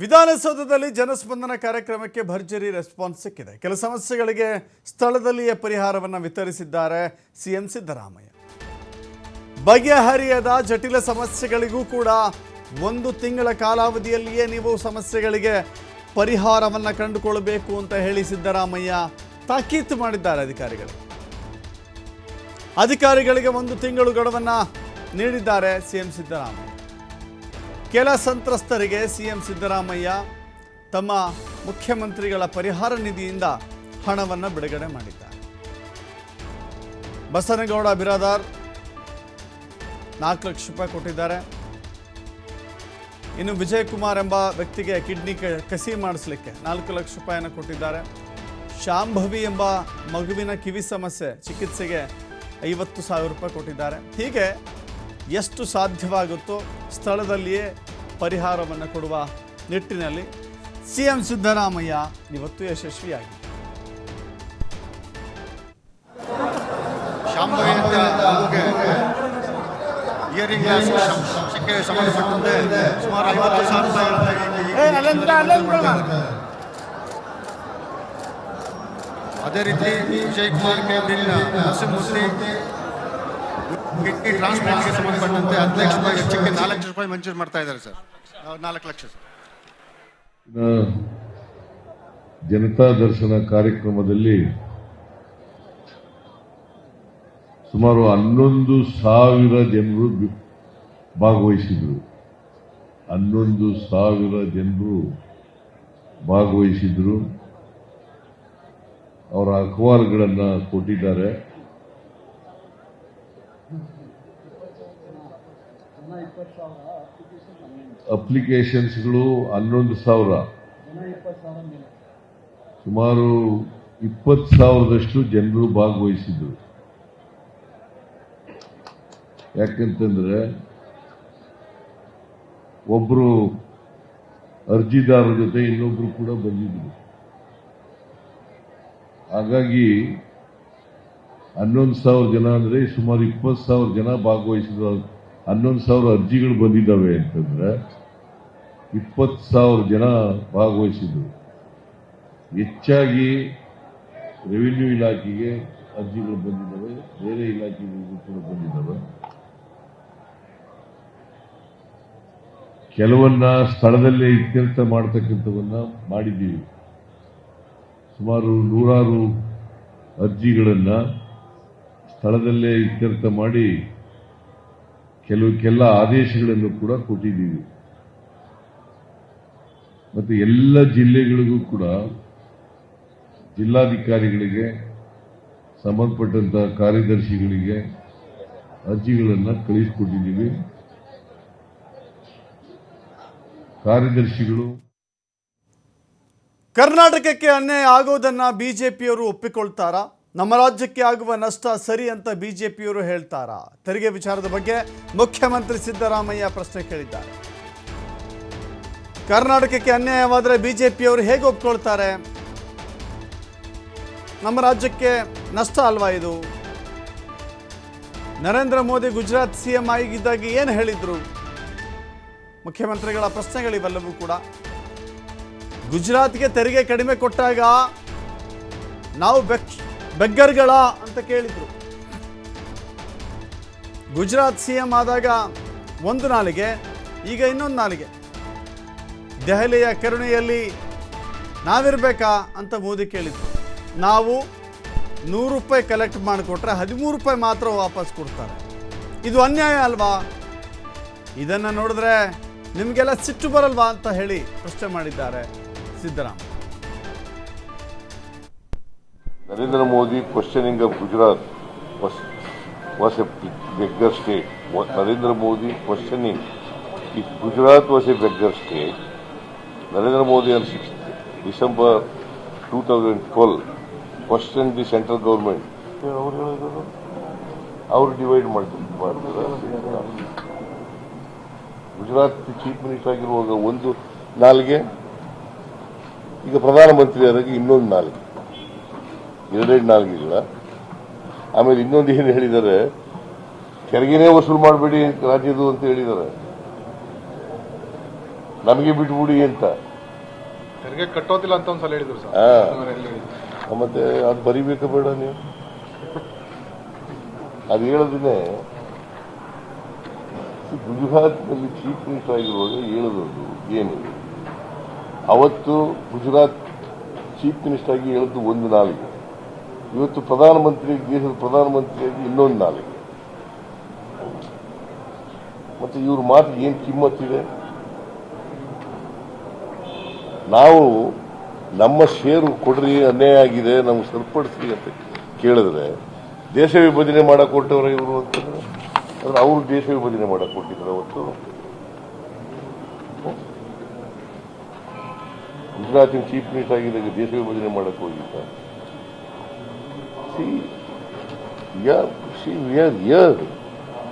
ವಿಧಾನಸೌಧದಲ್ಲಿ ಜನಸ್ಪಂದನ ಕಾರ್ಯಕ್ರಮಕ್ಕೆ ಭರ್ಜರಿ ರೆಸ್ಪಾನ್ಸ್ ಸಿಕ್ಕಿದೆ. ಕೆಲ ಸಮಸ್ಯೆಗಳಿಗೆ ಸ್ಥಳದಲ್ಲಿಯೇ ಪರಿಹಾರವನ್ನು ವಿತರಿಸಿದ್ದಾರೆ ಸಿಎಂ ಸಿದ್ದರಾಮಯ್ಯ. ಬಗೆಹರಿಯದ ಜಟಿಲ ಸಮಸ್ಯೆಗಳಿಗೂ ಕೂಡ ಒಂದು ತಿಂಗಳ ಕಾಲಾವಧಿಯಲ್ಲಿಯೇ ನೀವು ಸಮಸ್ಯೆಗಳಿಗೆ ಪರಿಹಾರವನ್ನು ಕಂಡುಕೊಳ್ಳಬೇಕು ಅಂತ ಹೇಳಿ ಸಿದ್ದರಾಮಯ್ಯ ತಾಕೀತು ಮಾಡಿದ್ದಾರೆ ಅಧಿಕಾರಿಗಳು. ಅಧಿಕಾರಿಗಳಿಗೆ ಒಂದು ತಿಂಗಳು ಗಡುವನ್ನು ನೀಡಿದ್ದಾರೆ ಸಿಎಂ ಸಿದ್ದರಾಮಯ್ಯ. ಕೆಲ ಸಂತ್ರಸ್ತರಿಗೆ ಸಿಎಂ ಸಿದ್ದರಾಮಯ್ಯ ತಮ್ಮ ಮುಖ್ಯಮಂತ್ರಿಗಳ ಪರಿಹಾರ ನಿಧಿಯಿಂದ ಹಣವನ್ನು ಬಿಡುಗಡೆ ಮಾಡಿದ್ದಾರೆ. ಬಸನಗೌಡ ಬಿರಾದಾರ್ ನಾಲ್ಕು ಲಕ್ಷ ರೂಪಾಯಿ ಕೊಟ್ಟಿದ್ದಾರೆ. ಇನ್ನು ವಿಜಯ್ ಕುಮಾರ್ ಎಂಬ ವ್ಯಕ್ತಿಗೆ ಕಿಡ್ನಿ ಕಸಿ ಮಾಡಿಸ್ಲಿಕ್ಕೆ ನಾಲ್ಕು ಲಕ್ಷ ರೂಪಾಯಿಯನ್ನು ಕೊಟ್ಟಿದ್ದಾರೆ. ಶಾಂಭವಿ ಎಂಬ ಮಗುವಿನ ಕಿವಿ ಸಮಸ್ಯೆ ಚಿಕಿತ್ಸೆಗೆ ಐವತ್ತು ಸಾವಿರ ರೂಪಾಯಿ ಕೊಟ್ಟಿದ್ದಾರೆ. ಹೀಗೆ ಎಷ್ಟು ಸಾಧ್ಯವಾಗುತ್ತೋ ಸ್ಥಳದಲ್ಲಿಯೇ ಪರಿಹಾರವನ್ನು ಕೊಡುವ ನಿಟ್ಟಿನಲ್ಲಿ ಸಿ ಎಂ ಸಿದ್ದರಾಮಯ್ಯ ಇವತ್ತು ಯಶಸ್ವಿಯಾಗಿ. ಶಾಂಭವಿ ಅಂತ ಮಗುಗೆ ಇಯರಿಂಗ್ ಗ್ಲಾಸ್ ಸಮಸ್ಯೆಗೆ ಸಂಬಂಧಪಟ್ಟಂತೆ ಸುಮಾರು ಐವತ್ತು ಸಾವಿರ ರೂಪಾಯಿ ಅದೇ ರೀತಿ ವಿಜಯ್ ಕುಮಾರ್ ಕೇಂದ್ರ ನರಸಿಂಹಮೂರ್ತಿ ಕಿಡ್ನಿ ಟ್ರಾನ್ಸ್ಪ್ಲಾಂಟ್ಗೆ ಸಂಬಂಧಪಟ್ಟಂತೆ ಹತ್ತು ಲಕ್ಷ ರೂಪಾಯಿ ವೆಚ್ಚಕ್ಕೆ ನಾಲ್ಕು ಲಕ್ಷ ರೂಪಾಯಿ ಮಂಜೂರು ಮಾಡ್ತಾ ಇದ್ದಾರೆ ಸರ್. ನಾಲ್ಕು ಲಕ್ಷ ಸರ್. ಜನತಾ ದರ್ಶನ ಕಾರ್ಯಕ್ರಮದಲ್ಲಿ ಸುಮಾರು ಹನ್ನೊಂದು ಸಾವಿರ ಜನರು ಭಾಗವಹಿಸಿದರು. ಹನ್ನೊಂದು ಸಾವಿರ ಜನರು ಭಾಗವಹಿಸಿದ್ರು. ಅವರ ಅಹವಾಲುಗಳನ್ನು ಕೊಟ್ಟಿದ್ದಾರೆ. ಅಪ್ಲಿಕೇಶನ್ಸ್ಗಳು ಹನ್ನೊಂದು ಸಾವಿರ. ಸುಮಾರು ಇಪ್ಪತ್ತು ಸಾವಿರದಷ್ಟು ಜನರು ಭಾಗವಹಿಸಿದ್ರು ಯಾಕಂತಂದ್ರೆ ಒಬ್ರು ಅರ್ಜಿದಾರರ ಜೊತೆ ಇನ್ನೊಬ್ರು ಕೂಡ ಬಂದಿದ್ರು ಹಾಗಾಗಿ ಹನ್ನೊಂದು ಸಾವಿರ ಜನ ಅಂದ್ರೆ ಸುಮಾರು ಇಪ್ಪತ್ತು ಸಾವಿರ ಜನ ಭಾಗವಹಿಸಿದ್ರು. ಹನ್ನೊಂದು ಸಾವಿರ ಅರ್ಜಿಗಳು ಬಂದಿದ್ದಾವೆ ಅಂತಂದ್ರೆ ಇಪ್ಪತ್ತು ಸಾವಿರ ಜನ ಭಾಗವಹಿಸಿದ್ರು. ಹೆಚ್ಚಾಗಿ ರೆವಿನ್ಯೂ ಇಲಾಖೆಗೆ ಅರ್ಜಿಗಳು ಬಂದಿದ್ದಾವೆ, ಬೇರೆ ಇಲಾಖೆಗಳಿಗೂ ಕೂಡ ಬಂದಿದ್ದಾವೆ. ಕೆಲವನ್ನ ಸ್ಥಳದಲ್ಲೇ ಇತ್ಯರ್ಥ ಮಾಡತಕ್ಕಂಥವನ್ನ ಮಾಡಿದ್ದೀವಿ. ಸುಮಾರು ನೂರಾರು ಅರ್ಜಿಗಳನ್ನ ಸ್ಥಳದಲ್ಲೇ ಇತ್ಯರ್ಥ ಮಾಡಿ ಕೆಲವಕ್ಕೆಲ್ಲ ಆದೇಶಗಳನ್ನು ಕೂಡ ಕೊಟ್ಟಿದ್ದೀವಿ. ಮತ್ತು ಎಲ್ಲ ಜಿಲ್ಲೆಗಳಿಗೂ ಕೂಡ ಜಿಲ್ಲಾಧಿಕಾರಿಗಳಿಗೆ ಸಂಬಂಧಪಟ್ಟಂತಹ ಕಾರ್ಯದರ್ಶಿಗಳಿಗೆ ಅರ್ಜಿಗಳನ್ನು ಕಳಿಸಿಕೊಟ್ಟಿದ್ದೀವಿ ಕಾರ್ಯದರ್ಶಿಗಳು ಕರ್ನಾಟಕಕ್ಕೆ ಅನ್ಯಾಯ ಆಗೋದನ್ನ ಬಿಜೆಪಿಯವರು ಒಪ್ಪಿಕೊಳ್ತಾರಾ? ನಮ್ಮ ರಾಜ್ಯಕ್ಕೆ ಆಗುವ ನಷ್ಟ ಸರಿ ಅಂತ ಬಿಜೆಪಿಯವರು ಹೇಳ್ತಾರಾ? ತೆರಿಗೆ ವಿಚಾರದ ಬಗ್ಗೆ ಮುಖ್ಯಮಂತ್ರಿ ಸಿದ್ದರಾಮಯ್ಯ ಪ್ರಶ್ನೆ ಕೇಳಿದ್ದಾರೆ. ಕರ್ನಾಟಕಕ್ಕೆ ಅನ್ಯಾಯವಾದರೆ ಬಿಜೆಪಿಯವರು ಹೇಗೆ ಒಪ್ಕೊಳ್ತಾರೆ? ನಮ್ಮ ರಾಜ್ಯಕ್ಕೆ ನಷ್ಟ ಅಲ್ವಾ ಇದು? ನರೇಂದ್ರ ಮೋದಿ ಗುಜರಾತ್ ಸಿ ಎಂ ಆಗಿದ್ದಾಗ ಏನು ಹೇಳಿದ್ರು? ಮುಖ್ಯಮಂತ್ರಿಗಳ ಪ್ರಶ್ನೆಗಳಿವೆಲ್ಲವೂ ಕೂಡ. ಗುಜರಾತ್ಗೆ ತೆರಿಗೆ ಕಡಿಮೆ ಕೊಟ್ಟಾಗ ನಾವು ಬೆಕ್ ಬೆಗ್ಗರ್ಗಳ ಅಂತ ಕೇಳಿದ್ರು. ಗುಜರಾತ್ ಸಿ ಎಂ ಆದಾಗ ಒಂದು ನಾಲಿಗೆ, ಈಗ ಇನ್ನೊಂದು ನಾಲಿಗೆ. ದೆಹಲಿಯ ಕರುಣೆಯಲ್ಲಿ ನಾವಿರಬೇಕಾ ಅಂತ ಮೋದಿ ಕೇಳಿದ್ರು. ನಾವು ನೂರು ರೂಪಾಯಿ ಕಲೆಕ್ಟ್ ಮಾಡಿಕೊಟ್ರೆ ಹದಿಮೂರು ರೂಪಾಯಿ ಮಾತ್ರ ವಾಪಸ್ ಕೊಡ್ತಾರೆ. ಇದು ಅನ್ಯಾಯ ಅಲ್ವಾ? ಇದನ್ನು ನೋಡಿದ್ರೆ ನಿಮಗೆಲ್ಲ ಸಿಟ್ಟು ಬರಲ್ವಾ ಅಂತ ಹೇಳಿ ಪ್ರಶ್ನೆ ಮಾಡಿದ್ದಾರೆ Siddaramaiah. Narendra Modi questioning of Gujarat was a beggar state Narendra Modi questioning if Gujarat was a beggar state Narendra Modi on six December two thousand twelve question the central government ಅವರು divide ಮಾಡ್ತಾರೆ. Gujarat chief minister ಆಗಿರುವಾಗ ಒಂದು ನಾಲ್ಗೆ ಈಗ ಪ್ರಧಾನ ಆದಾಗ ಇನ್ನೊಂದು ನಾಲ್ಗೆ. ಎರಡೆರಡು ನಾಲ್ಗಿಲ್ಲ ಆಮೇಲೆ ಇನ್ನೊಂದು ಏನು ಹೇಳಿದ್ದಾರೆ ತೆರಿಗೆನೇ ವಸೂಲು ಮಾಡಬೇಡಿ ರಾಜ್ಯದು ಅಂತ ಹೇಳಿದ್ದಾರೆ. ನಮಗೆ ಬಿಟ್ಬಿಡಿ ಅಂತ. ತೆರಿಗೆ ಕಟ್ಟೋದಿಲ್ಲ ಅಂತ ಒಂದ್ಸಲ ಹೇಳಿದ್ರು ಸರ್. ಮತ್ತೆ ಅದು ಬರಿಬೇಕಾ ಬೇಡ ನೀವು? ಅದು ಹೇಳೋದನ್ನೇ ಗುಜರಾತ್ನಲ್ಲಿ ಚೀಫ್ ಮಿನಿಸ್ಟರ್ ಆಗಿರುವಾಗ ಹೇಳೋದು ಏನಿದೆ ಅವತ್ತು ಗುಜರಾತ್ ಚೀಫ್ ಮಿನಿಸ್ಟರ್ ಆಗಿ ಹೇಳಿದ್ದು ಒಂದು ನಾಲಿಗೆ ಇವತ್ತು ಪ್ರಧಾನಮಂತ್ರಿ ದೇಶದ ಪ್ರಧಾನಮಂತ್ರಿಯಾಗಿ ಇನ್ನೊಂದು ನಾಲಿಗೆ. ಮತ್ತೆ ಇವ್ರ ಮಾತು ಏನ್ ಕಿಮ್ಮತ್ತಿದೆ? ನಾವು ನಮ್ಮ ಷೇರು ಕೊಡ್ರಿ, ಅನ್ಯಾಯ ಆಗಿದೆ, ನಮ್ಗೆ ಸರಿಪಡಿಸ್ರಿ ಅಂತ ಕೇಳಿದ್ರೆ ದೇಶ ವಿಭಜನೆ ಮಾಡಕ್ ಕೊಟ್ಟವ್ರ ಇವರು ಅಂತಂದ್ರೆ ಅಂದ್ರೆ ಅವರು ದೇಶ ವಿಭಜನೆ ಮಾಡಕ್ ಕೊಟ್ಟಿದ್ರು ಅವತ್ತು. ಗುಜರಾತಿನ ಚೀಫ್ ಮಿನಿಸ್ಟರ್ ಆಗಿದ್ದಾಗ ದೇಶ ವಿಭಜನೆ ಮಾಡಕ್ಕೆ ಹೋಗಿದ್ದ. See we are here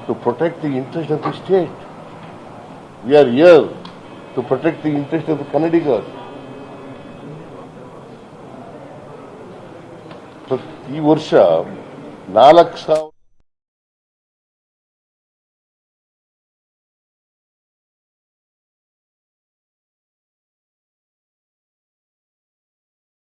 to protect the interest of the state we are here to protect the interest of the ಕನ್ನಡಿಗರ್ಸ್ ಪ್ರತಿ ವರ್ಷ ನಾಲ್ಕು ಸಾವಿರ